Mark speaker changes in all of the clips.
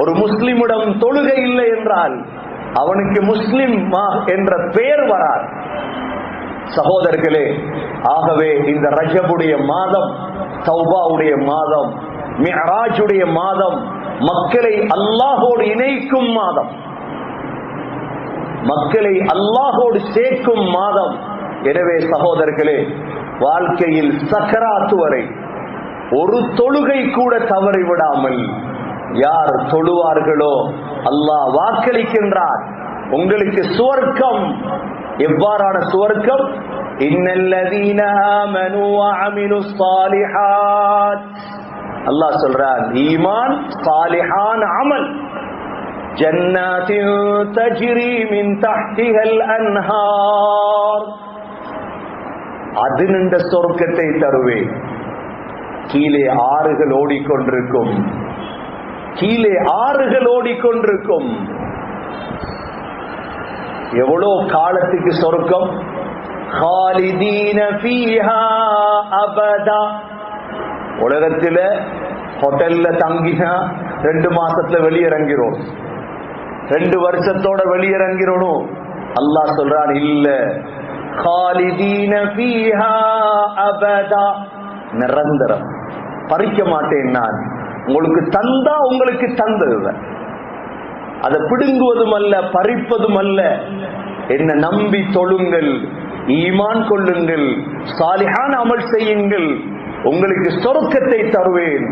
Speaker 1: ஒரு முஸ்லிமிடம் தொழுகை இல்லை என்றால் அவனுக்கு முஸ்லிம் என்ற பெயர் வரார் சகோதரர்களே ஆகவே இந்த ரஜபுடைய மாதம் சௌபாவுடைய மாதம் மிஹராஜுடைய மாதம் மக்களை அல்லாஹோடு இணைக்கும் மாதம் மக்களை அல்லாஹோடு சேர்க்கும் மாதம். எனவே சகோதரர்களே வாழ்க்கையில் சக்கராத்து வரை ஒரு தொழுகை கூட தவறி விடாமல் யார் தொழுவார்களோ அல்லாஹ் வாக்களிக்கின்றார். உங்களுக்கு சுவர்க்கம். எவ்வாறான சுவர்க்கம்? அல்லாஹ் சொல்றான் ஈமான் சாலிஹான் அமல். ஜன்னாத்தின் தஜ்ரி மின் தஹ்திஹல் அன்ஹார். அது நின்ற சொர்க்கத்தை தருவேன். கீழே ஆறுகள் ஓடிக்கொண்டிருக்கும். கீழே ஆறுகள் ஓடிக்கொண்டிருக்கும். எவ்வளோ காலத்துக்கு சொர்க்கம்? உலகத்தில ஹோட்டல்ல தங்கினா ரெண்டு மாசத்துல வெளியிறங்கிறோம் ரெண்டு வருஷத்தோட வெளியிறங்கிறோம் அல்லாஹ் சொல்றான் இல்ல. காலிதீன நிரந்தரம். பறிக்க மாட்டேன் நான். உங்களுக்கு தந்தா உங்களுக்கு தந்ததுதான் அதை. பிடுங்குவதும் அல்ல பறிப்பதும் அல்ல என்ன நம்பி தொழுங்கள் ஈமான் கொள்ளுங்கள் சாலிஹான் அமல் செய்யுங்கள். உங்களுக்கு சொருக்கத்தை தருவேன்.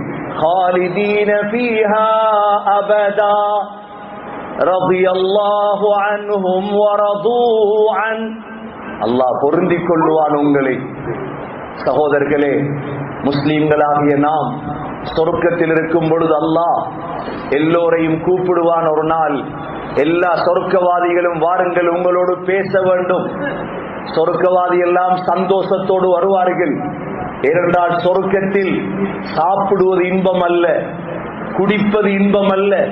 Speaker 1: அல்லாஹ் பொருந்திக் கொள்வான் உங்களை. சகோதரர்களே முஸ்லீம்களாகிய நாம் சொர்க்கத்தில் இருக்கும் பொழுது அல்லாஹ் எல்லோரையும் கூப்பிடுவான் ஒரு நாள். எல்லா சொர்க்கவாதிகளும் வாருங்கள் உங்களோடு பேச வேண்டும். சொர்க்கவாதி எல்லாம் சந்தோஷத்தோடு வருவார்கள். ஏனென்றால் சொர்க்கத்தில் சாப்பிடுவது இன்பம் அல்ல குடிப்பது இன்பம் அல்ல.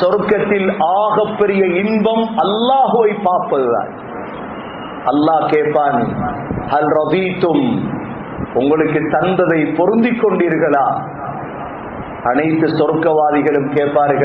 Speaker 1: சொர்க்கத்தில் ஆகப்பெரிய இன்பம் அல்லாஹுவை பார்ப்பதுதான். அல்லாஹ் கேட்பான் ஹல் ரபீத்தும் உங்களுக்கு தந்ததை பொருந்திக் கொண்டீர்களா? அனைத்து சொர்க்கவாதிகளும் கேட்பார்கள்.